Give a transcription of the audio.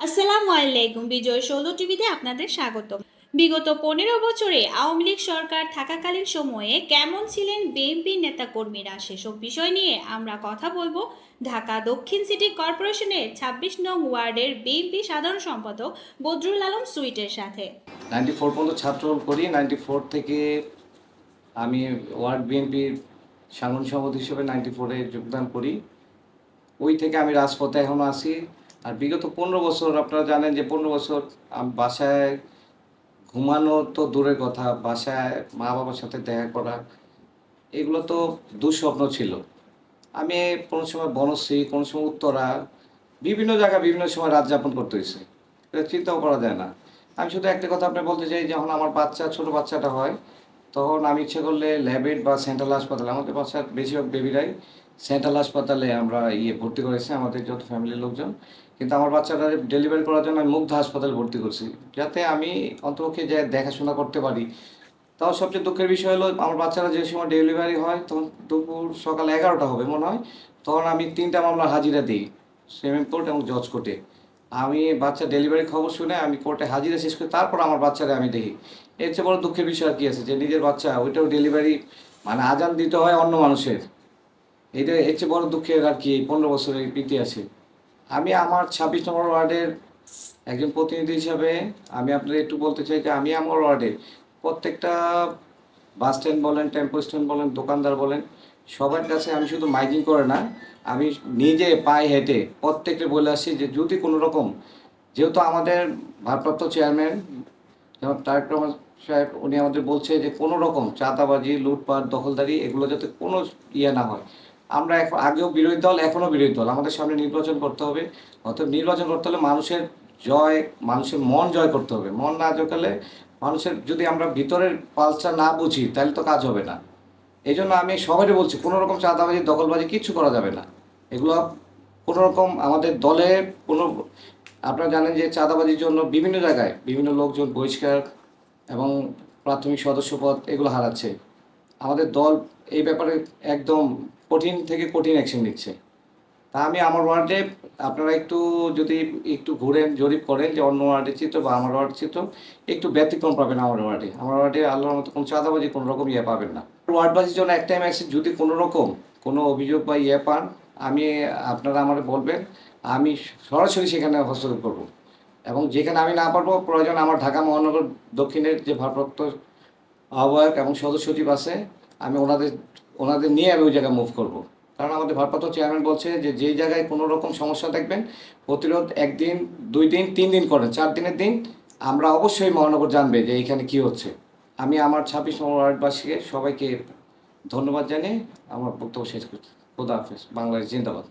আসসালামু আলাইকুম, বিজয় ষোলো টিভিতে আপনাদের স্বাগত বিগত পনেরো বছরে আওয়ামী লীগ সরকার থাকাকালীন সময়ে কেমন ছিলেন বিএনপি নেতাকর্মীরা সেসব বিষয় নিয়ে আমরা কথা বলব ঢাকা দক্ষিণ সিটি কর্পোরেশনের ছাব্বিশ নং ওয়ার্ডের বিএনপি সাধারণ সম্পাদক বদরুল আলম সুইটের সাথে। নাইনটি ফোর পর্যন্ত ছাত্র করি নাইনটি ফোর থেকে আমি ওয়ার্ড বিএনপির সাংগঠনিক সভাপতি হিসেবে নাইনটি ফোরে যোগদান করি। ওই থেকে আমি রাজপথে এখনও আছি। আর বিগত পনেরো বছর আপনারা জানেন যে পনেরো বছর বাসায় ঘুমানো তো দূরের কথা, বাসায় মা বাবার সাথে দেখা করা, এগুলো তো দুঃস্বপ্ন ছিল। আমি কোনো সময় বনশ্রী, কোনো সময় উত্তরা, বিভিন্ন জায়গায় বিভিন্ন সময় রাত যাপন করতে হয়েছে। এটা চিন্তাও করা যায় না। আমি শুধু একটা কথা আপনি বলতে চাই, যখন আমার বাচ্চা, ছোট বাচ্চাটা হয়, তখন আমি ইচ্ছে করলে ল্যাবেট বা সেন্ট্রাল হাসপাতালে, আমাদের বাচ্চার বেশিরভাগ বেবিরাই সেন্ট্রাল হাসপাতালে আমরা ইয়ে ভর্তি করেছি, আমাদের যত ফ্যামিলির লোকজন। কিন্তু আমার বাচ্চাটা ডেলিভারি করার জন্য আমি মুগ্ধ হাসপাতালে ভর্তি করছি, যাতে আমি অন্তপক্ষে যে দেখাশোনা করতে পারি। তাও সবচেয়ে দুঃখের বিষয় হলো, আমার বাচ্চারা যে সময় ডেলিভারি হয়, তখন দুপুর সকাল এগারোটা হবে মনে হয়, তখন আমি তিনটা মামলা হাজিরা দিই সুপ্রিম কোর্ট এবং জজ কোর্টে। আমি বাচ্চা ডেলিভারি খবর শুনে আমি কোর্টে হাজিরা শেষ করি তারপর আমার বাচ্চারা আমি দেখি। এর চেয়ে বড় দুঃখের বিষয় কি আছে, যে নিজের বাচ্চা ওইটাও ডেলিভারি মানে আজান দিতে হয় অন্য মানুষের। এটা এর চেয়ে বড় দুঃখের আর কি, পনেরো বছরের ইতিহাসে আমি আমার ছাব্বিশ নম্বর ওয়ার্ডের একজন প্রতিনিধি হিসাবে আমি আপনাদের একটু বলতে চাই যে আমি আমার ওয়ার্ডে প্রত্যেকটা বাস স্ট্যান্ড বলেন, টেম্পো স্ট্যান্ড বলেন, দোকানদার বলেন, সবার কাছে আমি শুধু মাইকিং করে না, আমি নিজে পায়ে হেঁটে প্রত্যেককে বলে আসি যে যদি কোনো রকম, যেহেতু আমাদের ভারপ্রাপ্ত চেয়ারম্যান যেমন তারেক রহমান সাহেব, উনি আমাদের বলছে যে কোনো রকম চাঁদাবাজি, লুটপাট, দখলদারি, এগুলো যাতে কোনো ইয়ে না হয়। আমরা এখন আগেও বিরোধী দল এখনও বিরোধী দল। আমাদের সামনে নির্বাচন করতে হবে। অতএব নির্বাচন করতে হলে মানুষের জয়, মানুষের মন জয় করতে হবে। মন না জয় করলে মানুষের যদি আমরা ভিতরের পালসটা না বুঝি, তাহলে তো কাজ হবে না। এই জন্য আমি সবারই বলছি, কোনো রকম চাঁদাবাজি, দখলবাজি কিচ্ছু করা যাবে না। এগুলো কোনো রকম আমাদের দলে কোনো, আপনারা জানেন যে চাঁদাবাজির জন্য বিভিন্ন জায়গায় বিভিন্ন লোকজন বহিষ্কার এবং প্রাথমিক সদস্য পদ এগুলো হারাচ্ছে। আমাদের দল এই ব্যাপারে একদম কঠিন থেকে কঠিন অ্যাকশন নিচ্ছে। তা আমি আমার ওয়ার্ডে আপনারা একটু যদি একটু ঘুরেন, জরিপ করেন যে অন্য ওয়ার্ডের চিত্র বা আমার ওয়ার্ডের চিত্র, একটু ব্যতিক্রম পাবেন আমার ওয়ার্ডে আমার ওয়ার্ডে আল্লাহর মতো কোনো চাঁদাবাজি, কোনো রকম ইয়ে পাবেন না। ওয়ার্ডবাসীর জন্য একটাই মেসেজ যদি কোনো রকম কোনো অভিযোগ বা ইয়ে পান, আমি, আপনারা আমার বলবেন, আমি সরাসরি সেখানে হস্তক্ষেপ করব। এবং যেখানে আমি না পারব, প্রয়োজন আমার ঢাকা মহানগর দক্ষিণের যে ভারপ্রাপ্ত আহ্বায়ক এবং সদস্য সচিব আছে, আমি ওনাদের ওনাদের নিয়ে আমি ওই জায়গায় মুভ করব। কারণ আমাদের ভারপ্রাপ্ত চেয়ারম্যান বলছে যে যেই জায়গায় কোনো রকম সমস্যা দেখবেন, প্রতিরোধ একদিন, দুই দিন, তিন দিন করেন, চার দিনের দিন, আমরা অবশ্যই মহানগর জানবে যে এইখানে কি হচ্ছে। আমি আমার ছাব্বিশ নম্বর ওয়ার্ডবাসীকে সবাইকে ধন্যবাদ জানিয়ে আমার বক্তব্য শেষ করছি। খোদা হাফেজ। বাংলাদেশ জিন্দাবাদ।